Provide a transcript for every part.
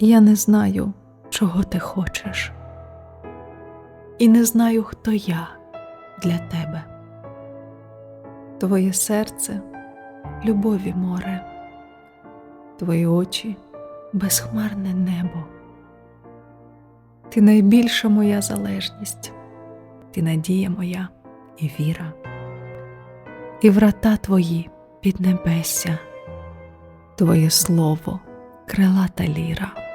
Я не знаю, чого ти хочеш, і не знаю, хто я для тебе. Твоє серце любові море, твої очі безхмарне небо. Ти найбільша моя залежність, ти надія моя і віра, і врата твої піднебесся, твоє слово крилата ліра.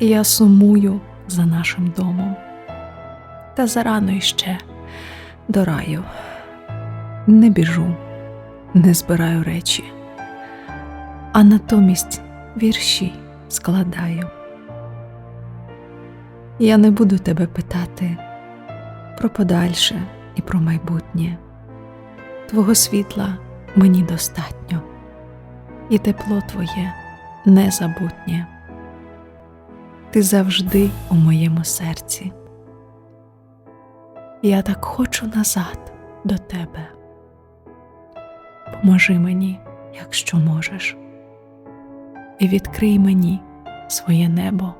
І я сумую за нашим домом, та зарано іще до раю. Не біжу, не збираю речі, а натомість вірші складаю. Я не буду тебе питати про подальше і про майбутнє. Твого світла мені достатньо, і тепло твоє незабутнє. Ти завжди у моєму серці. Я так хочу назад до тебе. Поможи мені, якщо можеш, і відкрий мені своє небо.